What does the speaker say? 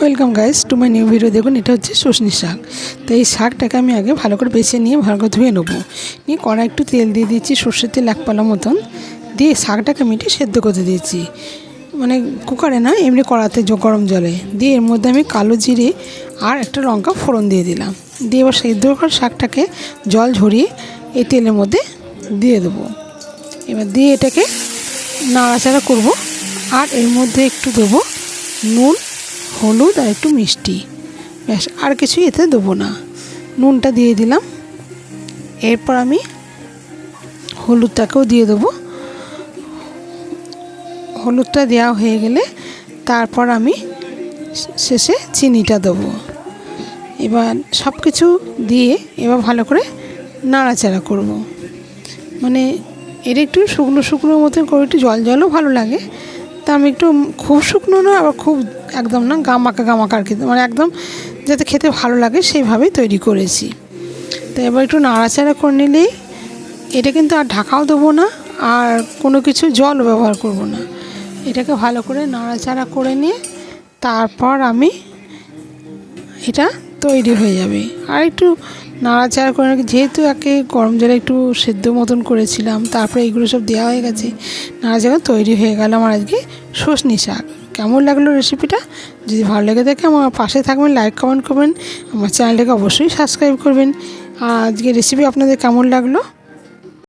Welcome guys to my new video দেখুন, এটা হচ্ছে সজনি শাক। তো এই শাকটাকে আমি আগে ভালো করে বেছে নিয়ে, ভালো করে ধুয়ে নেব। নিয়ে কড়া একটু তেল দিয়ে দিয়েছি সর্ষের তেল এক পালা মতন। দিয়ে শাকটাকে মিটে সেদ্ধ করতে দিয়েছি। মানে কুকারে না, এমনি কড়াতে গরম জলে। দিয়ে এর মধ্যে আমি কালো জিরে আর একটা লঙ্কা ফোড়ন দিয়ে দিলাম। দিয়ে এবার সেদ্ধ করা শাকটাকে জল ঝরিয়ে এই তেলের মধ্যে দিয়ে দেবো। এবার দিয়ে এটাকে নাড়াচাড়া করব। আর এর মধ্যে একটু দেবো নুন হলুদ আর একটু মিষ্টি। ব্যাস, আর কিছু এতে দেবো না। নুনটা দিয়ে দিলাম। এরপর আমি হলুদটাকেও দিয়ে দেবো। হলুদটা দেওয়া হয়ে গেলে তারপর আমি শেষে চিনিটা দেবো। এবার সব কিছু দিয়ে এবার ভালো করে নাড়াচাড়া করব। মানে এর একটু শুকনো শুকনো মতো করে একটু জল জলও ভালো লাগে। তা আমি একটু খুব শুকনো না আবার খুব একদম না, গামাকা গামাকা আর কি। মানে একদম যাতে খেতে ভালো লাগে, সেইভাবেই তৈরি করেছি। তো এবার একটু নাড়াচাড়া করে নিলেই এটা কিন্তু আর ঢাকাও দেবো না, আর কোনো কিছু জল ব্যবহার করব না। এটাকে ভালো করে নাড়াচাড়া করে নিয়ে, তারপর আমি এটা তৈরি হয়ে যাবে। আর একটু নাড়াচাড়া করে। যেহেতু একে গরম জলে একটু সেদ্ধ মতন করেছিলাম, তারপরে এইগুলো সব দেওয়া হয়ে গেছে, নাড়াচাড়া তৈরি হয়ে গেল আমার আজকে সজনি শাক। কেমন লাগল রেসিপিটা যদি ভালো লেগে থাকে, আমার পাশে থাকবেন লাইক কমেন্ট করবেন। আমার চ্যানেলটাকে অবশ্যই সাবস্ক্রাইব করবেন। আজকে রেসিপি আপনাদের কেমন লাগল?